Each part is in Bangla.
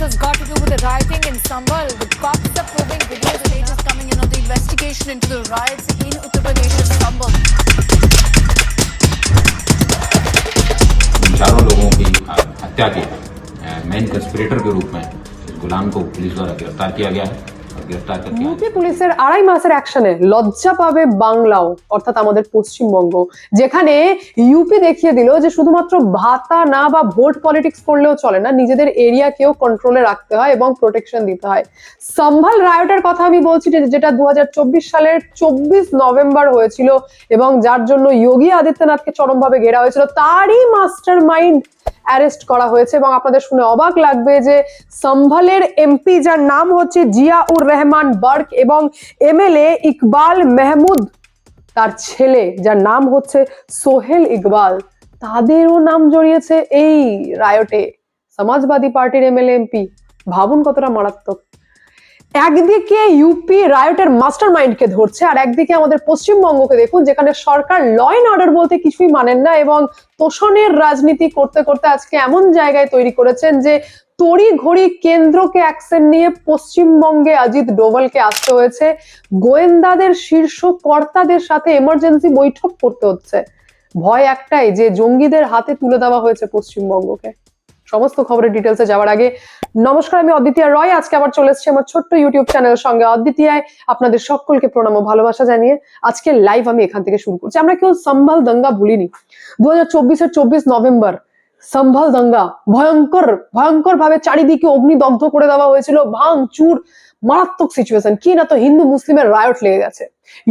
has got to do with the rioting in Sambal. The cops are proving videos the latest coming in on the investigation into the riots in Uttar Pradesh and Sambal. चारों लोगों की हत्या के मेन कंस्पिरेटर के रूप में गुलाम को पुलिस द्वारा गिरफ़्तार किया गया है ইউপি পুলিশের আড়াই মাসের অ্যাকশনে লজ্জা পাবে বাংলাও, অর্থাৎ আমাদের পশ্চিমবঙ্গ, যেখানে ইউপি দেখিয়ে দিল যে শুধুমাত্র ভাতা না বা ভোট পলিটিক্স করলেও চলে না, নিজেদের এরিয়াকেও কন্ট্রোলে রাখতে হয় এবং প্রোটেকশন দিতে হয়। সম্ভাল রায়টের কথা আমি বলছি যেটা দু হাজার চব্বিশ সালের চব্বিশ নভেম্বর হয়েছিল এবং যার জন্য যোগী আদিত্যনাথকে চরমভাবে ঘেরা হয়েছিল, তারই মাস্টার মাইন্ড অ্যারেস্ট করা হয়েছে এবং আপনাদের শুনে অবাক লাগবে যে সম্ভালের এমপি যার নাম হচ্ছে জিয়া উর রহমান বার্ক এবং এমএলএ ইকবাল মেহমুদ, তার ছেলে যার নাম হচ্ছে সোহেল ইকবাল, তাদেরও নাম জড়িয়েছে এই রায়টে। সমাজবাদী পার্টির এমএলএ এমপি, ভাবুন কতটা মারাত্মক। একদিকে ইউপি রায়টের মাস্টার মাইন্ডকে ধরছে, আর একদিকে আমাদের পশ্চিমবঙ্গকে দেখুন, যেখানে সরকার ল অ্যান্ড অর্ডার বলতে কিছুই মানেন না এবং তোষণের রাজনীতি করতে করতে আজকে এমন জায়গায় তৈরি করেছেন যে তড়ি ঘড়ি কেন্দ্রকে অ্যাকশন নিয়ে পশ্চিমবঙ্গে অজিত ডোভালকে আসতে হয়েছে, গোয়েন্দাদের শীর্ষ কর্তাদের সাথে এমার্জেন্সি বৈঠক করতে হচ্ছে। ভয় একটাই যে জঙ্গিদের হাতে তুলে দেওয়া হয়েছে পশ্চিমবঙ্গকে। সমস্ত খবরের ডিটেলসে যাওয়ার আগে নমস্কার, আমি অদ্বিতীয় রয়। আজকে আবার চলে এসেছি আমার ছোট্ট ইউটিউব চ্যানেল সঙ্গে। অদ্বিতীয়ায় আপনাদের সকলকে প্রণাম ও ভালোবাসা জানিয়ে আজকে লাইভ আমি এখান থেকে শুরু করছি। আমরা কেউ সম্ভাল দঙ্গা ভুলিনি। দু হাজার চব্বিশের চব্বিশ নভেম্বর সম্ভাল দঙ্গা। ভয়ঙ্কর ভয়ঙ্কর ভাবে চারিদিকে অগ্নিদগ্ধ করে দেওয়া হয়েছিল। ভাঙ চুর মারাত্মক সিচুয়েশন কি না তো হিন্দু মুসলিমের রায়ট লেগে গেছে।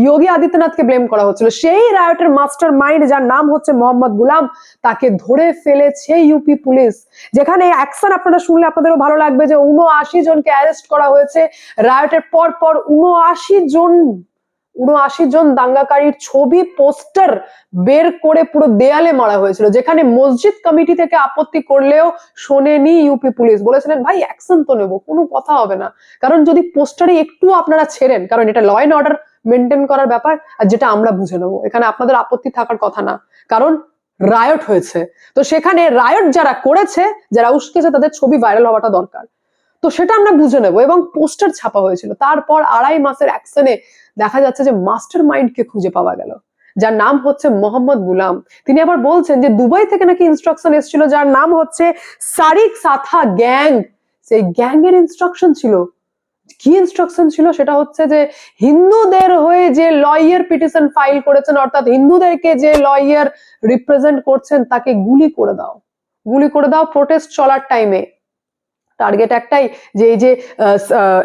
যোগী আদিত্যনাথকে ব্লেম করা হচ্ছিল। সেই রায়টের মাস্টার মাইন্ড যার নাম হচ্ছে মোহাম্মদ গুলাম, তাকে ধরে ফেলেছে ইউপি পুলিশ। যেখানে অ্যাকশন আপনারা শুনলে আপনাদেরও ভালো লাগবে যে উনআশি জনকে অ্যারেস্ট করা হয়েছে। রায়টের পর পর উনআশি জন উনআশি জন দাঙ্গাকারীর ছবি, পোস্টার বের করে পুরো দেয়ালে মারা হয়েছিল, যেখানে মসজিদ কমিটি থেকে আপত্তি করলেও শোনেনি ইউপি পুলিশ। বলেছিলেন, ভাই অ্যাকশন তো নেব, কোনো কথা হবে না। কারণ যদি পোস্টারে একটু আপনারা ছেড়েন, কারণ এটা ল অ্যান্ড অর্ডার মেনটেন করার ব্যাপার, আর যেটা আমরা বুঝে নেব। এখানে আপনাদের আপত্তি থাকার কথা না, কারণ রায়ট হয়েছে। তো সেখানে রায়ট যারা করেছে, যারা উস্কেছে, তাদের ছবি ভাইরাল হওয়াটা দরকার। তো সেটা আমরা বুঝে নেব এবং পোস্টার ছাপা হয়েছিল। তারপর আড়াই মাসের অ্যাকশনে দেখা যাচ্ছে যে মাস্টার মাইন্ডকে খুঁজে পাওয়া গেল। যার নাম হচ্ছে মোহাম্মদ গুলাম। তিনি আবার বলছেন যে দুবাই থেকে নাকি ইনস্ট্রাকশন এসেছিল, যার নাম হচ্ছে সারিক সাথা গ্যাং। সেই গ্যাং এর ইনস্ট্রাকশন ছিল। কি ইনস্ট্রাকশন ছিল? সেটা হচ্ছে যে হিন্দুদের হয়ে যে লয়ার পিটিশন ফাইল করেছেন, অর্থাৎ হিন্দুদেরকে যে লয়ার রিপ্রেজেন্ট করছেন, তাকে গুলি করে দাও। গুলি করে দাও প্রোটেস্ট চলার টাইমে টার্গেট একটাই, যে এই যে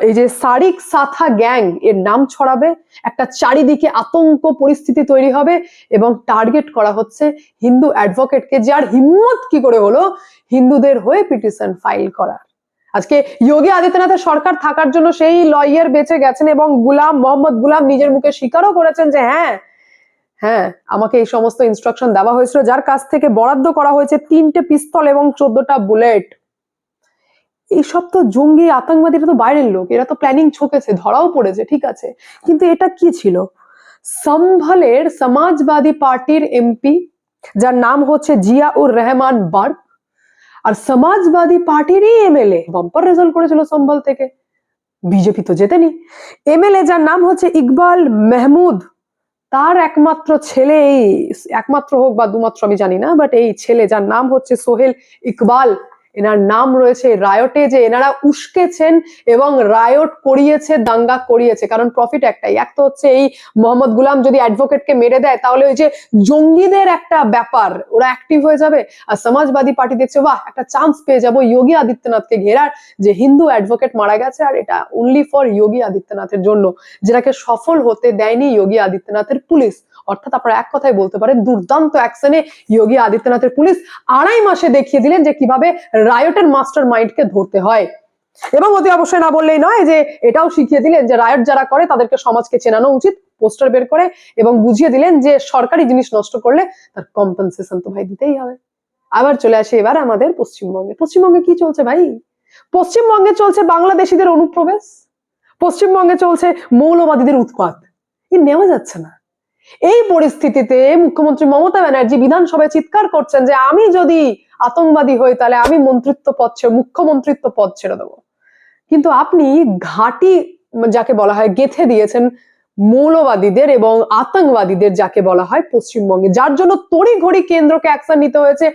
এই যে সারিক সাথা গ্যাং এর নাম ছড়াবে, একটা চারিদিকে আতঙ্ক পরিস্থিতি তৈরি হবে এবং টার্গেট করা হচ্ছে হিন্দু অ্যাডভোকেটকে যার হিম্মত কি করে হলো? হিন্দুদের হয়ে পিটিশন ফাইল করার। আজকে যোগী আদিত্যনাথের সরকার থাকার জন্য সেই লয়ার বেঁচে গেছেন এবং গুলাম, মোহাম্মদ গুলাম নিজের মুখে স্বীকারও করেছেন যে হ্যাঁ হ্যাঁ আমাকে এই সমস্ত ইনস্ট্রাকশন দেওয়া হয়েছিল, যার কাছ থেকে বরাদ্দ করা হয়েছে তিনটে পিস্তল এবং চোদ্দটা বুলেট এইসব তো জঙ্গি আতঙ্কবাদীরা তো বাইরের লোক, এরা তো প্ল্যানিং ছকেছে, ধরাও পড়েছে, ঠিক আছে। কিন্তু এটা কি ছিল? সম্ভলের সমাজবাদী পার্টির এমপি যার নাম হচ্ছে জিয়াউর রহমান বার্ক আর সমাজবাদী পার্টিরই এমএলএ বাম্পার রেজাল্ট করেছিল সম্ভল থেকে। বিজেপি তো জেতেনি। এমএলএ যার নাম হচ্ছে ইকবাল মেহমুদ, তার একমাত্র ছেলে এই, একমাত্র হোক বা দুমাত্র আমি জানি না বাট এই ছেলে যার নাম হচ্ছে সোহেল ইকবাল। এনার নাম রয়েছে রায়টে যে এনারা উস্কেছেন এবং রায়ট করিয়েছে, দাঙ্গা করিয়েছে। কারণ প্রফিট একটাই। এক তো হচ্ছে এই মোহাম্মদ গুলাম যদি অ্যাডভোকেটকে মেরে দেয়, তাহলে ওই যে জঙ্গিদের একটা ব্যাপার, ওরা অ্যাক্টিভ হয়ে যাবে। আর সমাজবাদী পার্টি দেখছে, বাহ, একটা চান্স পেয়ে যাব যোগী আদিত্যনাথকে ঘেরার যে হিন্দু অ্যাডভোকেট মারা গেছে। আর এটা অনলি ফর যোগী আদিত্যনাথের জন্য, যেটাকে সফল হতে দেয়নি যোগী আদিত্যনাথের পুলিশ। অর্থাৎ আপনারা এক কথায় বলতে পারেন, দুর্দান্ত অ্যাকশনে যোগী আদিত্যনাথের পুলিশ আড়াই মাসে দেখিয়ে দিলেন যে কীভাবে রায়টের মাস্টার মাইন্ডকে ধরতে হয়। এবং অতি অবশ্যই না বললেই নয় যে এটাও শিখিয়ে দিলেন যে রায়ট যারা করে তাদেরকে সমাজকে চেনানো উচিত, পোস্টার বের করে এবং বুঝিয়ে দিলেন যে সরকারি জিনিস নষ্ট করলে তার কম্পেনসেশন তো ভাই দিতেই হবে। আবার চলে আসে এবার আমাদের পশ্চিমবঙ্গে। পশ্চিমবঙ্গে কি চলছে ভাই? পশ্চিমবঙ্গে চলছে বাংলাদেশিদের অনুপ্রবেশ। পশ্চিমবঙ্গে চলছে মৌলবাদীদের উৎপাত। এ নেওয়া যাচ্ছে না। এই পরিস্থিতিতে মুখ্যমন্ত্রী মমতা ব্যানার্জি বিধানসভায় চিৎকার করছেন যে আমি যদি আতঙ্কবাদী হই, তাহলে আমি মন্ত্রিত্ব পদ ছেড়ে, মুখ্যমন্ত্রিত্ব পদ ছেড়ে দেবো। কিন্তু আপনি ঘাঁটি যাকে বলা হয় গেথে দিয়েছেন, মৌলবাদীদের এবং আতঙ্কবাদীদের যাকে বলা হয় পশ্চিমবঙ্গে, যার জন্য তড়িঘড়ি কেন্দ্রকে অ্যাকশন নিতে হয়েছে।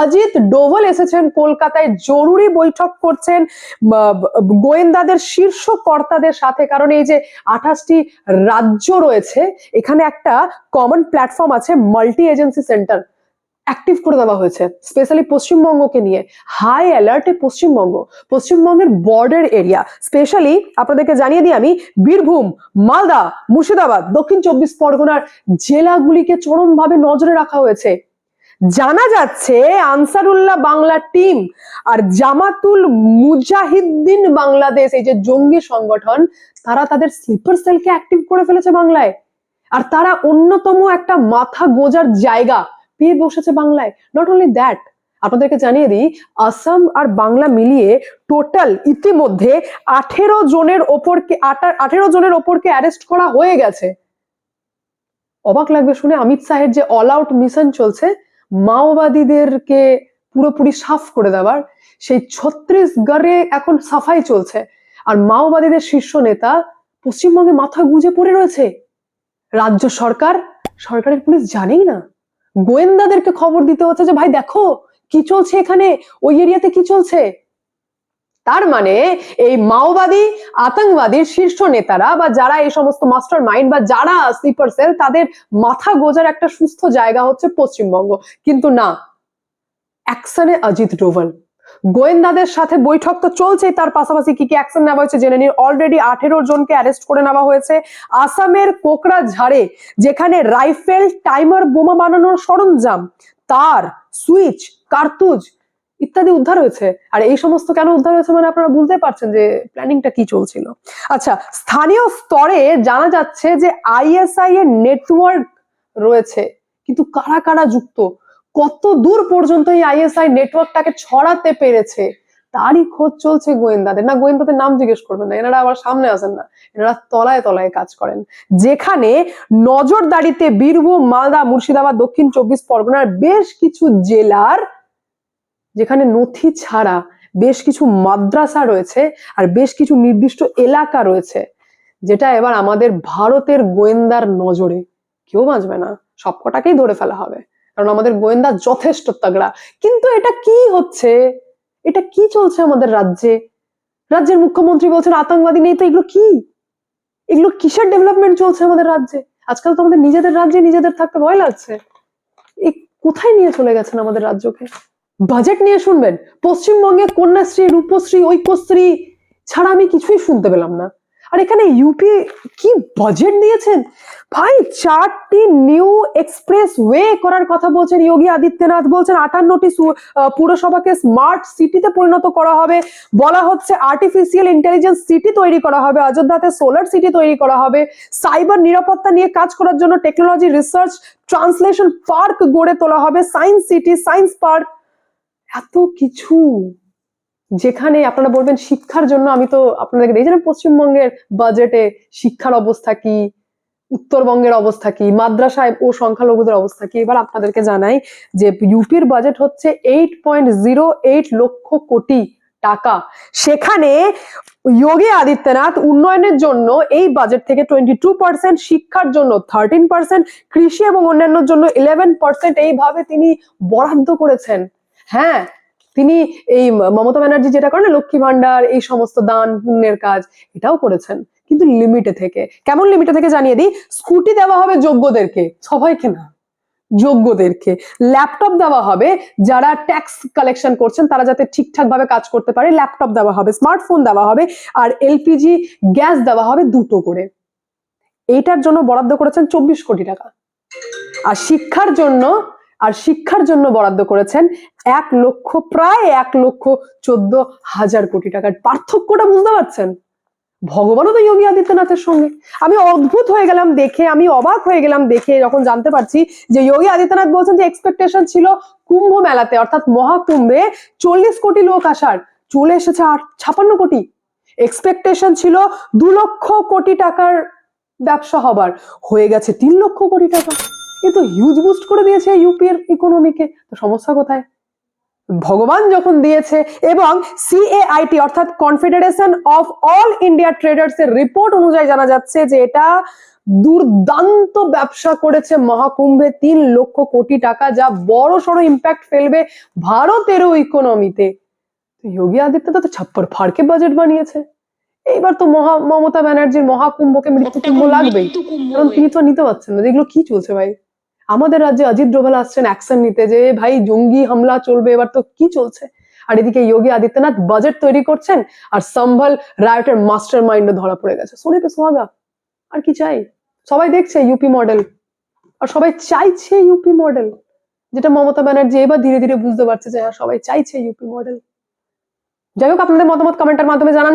অজিত ডোভাল এসেছেন কলকাতায়, জরুরি বৈঠক করছেন গোয়েন্দাদের শীর্ষ কর্তাদের সাথে, কারণ এই যে আঠাশটি রাজ্য রয়েছে, এখানে একটা কমন প্ল্যাটফর্ম আছে মাল্টি এজেন্সি সেন্টার অ্যাক্টিভ করে দেওয়া হয়েছে স্পেশালি পশ্চিমবঙ্গকে নিয়ে। হাই অ্যালার্টে পশ্চিমবঙ্গ, পশ্চিমবঙ্গের বর্ডার এরিয়া স্পেশালি আপনাদেরকে জানিয়ে দিই আমি, বীরভূম, মালদা, মুর্শিদাবাদ, দক্ষিণ চব্বিশ পরগনার জেলাগুলিকে চরমভাবে নজরে রাখা হয়েছে। জানা যাচ্ছে আনসারুল্লাহ বাংলা টিম আর জামাতুল মুজাহিদ্দিন বাংলাদেশ, এই যে জঙ্গি সংগঠন, তারা তাদের স্লিপার সেলকে অ্যাক্টিভ করে ফেলেছে বাংলায়। আর তারা অন্যতম একটা মাথা গোজার জায়গা পেয়ে বসেছে বাংলায়। নট অনলি দ্যাট আপনাদেরকে জানিয়ে দিই, আসাম আর বাংলা মিলিয়ে টোটাল ইতিমধ্যে আঠেরো জনের ওপরকে আঠেরো জনের ওপরকে অ্যারেস্ট করা হয়ে গেছে। অবাক লাগবে শুনে অমিত শাহের যে অল আউট মিশন চলছে, মাওবাদীদেরকে পুরোপুরি সাফ করে দেওয়ার, সেই ছত্রিশগড়ে এখন সাফাই চলছে। আর মাওবাদীদের শীর্ষ নেতা পশ্চিমবঙ্গে মাথা গুঁজে পড়ে রয়েছে। রাজ্য সরকার, সরকারের পুলিশ জানেই না। গোয়েন্দাদেরকে খবর দিতে হচ্ছে যে, ভাই, দেখো কি চলছে এখানে? ওই এরিয়াতে কি চলছে? তার মানে এই মাওবাদী, আতঙ্কবাদীর শীর্ষ নেতারা বা যারা এই সমস্ত মাস্টার মাইন্ড বা যারা স্লিপার সেল, তাদের মাথা গোজার একটা সুস্থ জায়গা হচ্ছে পশ্চিমবঙ্গ। কিন্তু না, অ্যাকশনে অজিত ডোভাল। গোয়েন্দাদের সাথে বৈঠক তো চলছেই, তার পাশাপাশি কি কি অ্যাকশন নেওয়া হয়েছে জেনে নিন। অলরেডি আঠেরো জনকে অ্যারেস্ট করে নেওয়া হয়েছে আসামের কোকড়া ঝাড়ে যেখানে রাইফেল টাইমার বোমা বানানোর সরঞ্জাম, তার, সুইচ, কার্তুজ ইত্যাদি উদ্ধার হয়েছে। আর এই সমস্ত কেন উদ্ধার হয়েছে মানে আপনারা বুঝতে পারছেন যে প্ল্যানিংটা কি চলছিল। আচ্ছা স্থানীয় স্তরে জানা যাচ্ছে যে আইএসআই এর নেটওয়ার্ক রয়েছে, কিন্তু কারা কারা যুক্ত? কত দূর পর্যন্ত এই আইএসআই নেটওয়ার্কটাকে ছড়াতে পেরেছে? তারই খোঁজ চলছে গোয়েন্দাদের। না, গোয়েন্দাদের নাম জিজ্ঞেস করবেন না, এনারা আবার সামনে আসেন না। এনারা তলায় তলায় কাজ করেন। যেখানে নজরদারিতে বীরভূম, মালদা, মুর্শিদাবাদ, দক্ষিণ চব্বিশ পরগনার বেশ কিছু জেলার, যেখানে নথি ছাড়া বেশ কিছু মাদ্রাসা রয়েছে আর বেশ কিছু নির্দিষ্ট এলাকা রয়েছে, যেটা এবার আমাদের ভারতের গোয়েন্দার নজরে কেউ বাঁচবে না। সবকটাকেই ধরে ফেলা হবে। কারণ আমাদের গোয়েন্দা যথেষ্ট তাগড়া। কিন্তু এটা কি হচ্ছে? এটা কি চলছে আমাদের রাজ্যে? রাজ্যের মুখ্যমন্ত্রী বলছেন, আতঙ্কবাদী নেই তো, এগুলো কি? এগুলো কিসের ডেভেলপমেন্ট চলছে আমাদের রাজ্যে? আজকাল তো আমাদের নিজেদের রাজ্যে নিজেদের থাকতে ভয় লাগছে। এই কোথায় নিয়ে চলে গেছেন আমাদের রাজ্যকে? বাজেট নিয়ে শুনবেন। পশ্চিমবঙ্গে কন্যাশ্রী, রূপশ্রী, ঐক্যশ্রী ছাড়া আমি কিছুই শুনতে পেলাম না। আর এখানে ইউপি কি বাজেট দিয়েছেন? ভাই, চারটি নিউ এক্সপ্রেস ওয়ে করার কথা বলছেন যোগী আদিত্যনাথ বলছেন আটান্নটি পুরসভাকে স্মার্ট সিটিতে পরিণত করা হবে। বলা হচ্ছে আর্টিফিশিয়াল ইন্টেলিজেন্স সিটি তৈরি করা হবে, অযোধ্যাতে সোলার সিটি তৈরি করা হবে। সাইবার নিরাপত্তা নিয়ে কাজ করার জন্য টেকনোলজি রিসার্চ ট্রান্সলেশন পার্ক গড়ে তোলা হবে। সায়েন্স সিটি সায়েন্স পার্ক এত কিছু। যেখানে আপনারা বলবেন শিক্ষার জন্য, আমি তো আপনাদেরকে দেখছিলাম পশ্চিমবঙ্গের বাজেটে শিক্ষার অবস্থা কি, উত্তরবঙ্গের অবস্থা কি, মাদ্রাসায় ও সংখ্যালঘুদের অবস্থা কি? এবার আপনাদেরকে জানাই যে ইউপির বাজেট হচ্ছে eight point zero eight lakh crore টাকা। সেখানে যোগী আদিত্যনাথ উন্নয়নের জন্য এই বাজেট থেকে টোয়েন্টি টু পার্সেন্ট শিক্ষার জন্য থার্টিন পার্সেন্ট কৃষি এবং অন্যান্যর জন্য ইলেভেন পার্সেন্ট এইভাবে তিনি বরাদ্দ করেছেন। হ্যাঁ তিনি এই মমতা ব্যানার্জি যেটা করেন লক্ষ্মী ভান্ডার এই সমস্ত দান পুণ্যের কাজ, এটাও করেছেন। কিন্তু লিমিটে থেকে। কেমন লিমিটে থেকে জানিয়ে দিই? স্কুটি দেওয়া হবে যোগ্যদেরকে। সবাইকে না। যোগ্যদেরকে। ল্যাপটপ দেওয়া হবে। যারা ট্যাক্স কালেকশন করছেন, তারা যাতে ঠিকঠাক ভাবে কাজ করতে পারে ল্যাপটপ দেওয়া হবে। স্মার্টফোন দেওয়া হবে। আর এলপিজি গ্যাস দেওয়া হবে দুটো করে। এইটার জন্য বরাদ্দ করেছেন চব্বিশ কোটি টাকা। আর শিক্ষার জন্য আর শিক্ষার জন্য বরাদ্দ করেছেন এক লক্ষ, প্রায় এক লক্ষ চোদ্দ হাজার কোটি টাকার পার্থক্যটা বুঝতে পারছেন? ভগবানও তো যোগী আদিত্যনাথের সঙ্গে। আমি অদ্ভুত হয়ে গেলাম দেখে, আমি অবাক হয়ে গেলাম দেখে যখন জানতে পারছি যে যোগী আদিত্যনাথ বলছেন যে এক্সপেকটেশন ছিল কুম্ভ মেলাতে, অর্থাৎ মহাকুম্ভে চল্লিশ কোটি লোক আসার, চলে এসেছে আর ছাপান্ন কোটি। এক্সপেকটেশন ছিল দু লক্ষ কোটি টাকার ব্যবসা হবার, হয়ে গেছে তিন লক্ষ কোটি টাকা। এ তো হিউজ বুস্ট করে দিয়েছে ইউপি এর ইকোনমিকে তো সমস্যা কোথায়? ভগবান যখন দিয়েছে এবং সিএআইটি অর্থাৎ Confederation of All India Traders এর রিপোর্ট অনুযায়ী জানা যাচ্ছে যে এটা দুর্দান্ত ব্যবসা করেছে মহাকুম্ভে তিন লক্ষ কোটি টাকা যা বড় সড়ো ইম্প্যাক্ট ফেলবে ভারতেরও ইকোনমিতে যোগী আদিত্যনাথ তো ছাপ্পর ফাড়কে বাজেট বানিয়েছে। এইবার তো মহা মমতা ব্যানার্জির মহাকুম্ভকে মৃত্যু লাগবেই। কারণ তিনি তো নিতে পারছেন না। যেগুলো কি চলছে ভাই? আমাদের রাজ্যে অজিত ডোভাল আসছেন অ্যাকশন নিতে যে, ভাই, জঙ্গি হামলা চলবে, এবার তো কি চলছে? আর এদিকে যোগী আদিত্যনাথ বাজেট তৈরি করছেন আর সম্ভল রায়টের মাস্টার মাইন্ডে ধরা পড়ে গেছে। সোনে পে সোহাগা, আর কি চাই? সবাই দেখছে ইউপি মডেল আর সবাই চাইছে ইউপি মডেল যেটা মমতা ব্যানার্জি এবার ধীরে ধীরে বুঝতে পারছে যে হ্যাঁ সবাই চাইছে ইউপি মডেল যাই হোক, আপনাদের মতামত কমেন্টের মাধ্যমে জানান।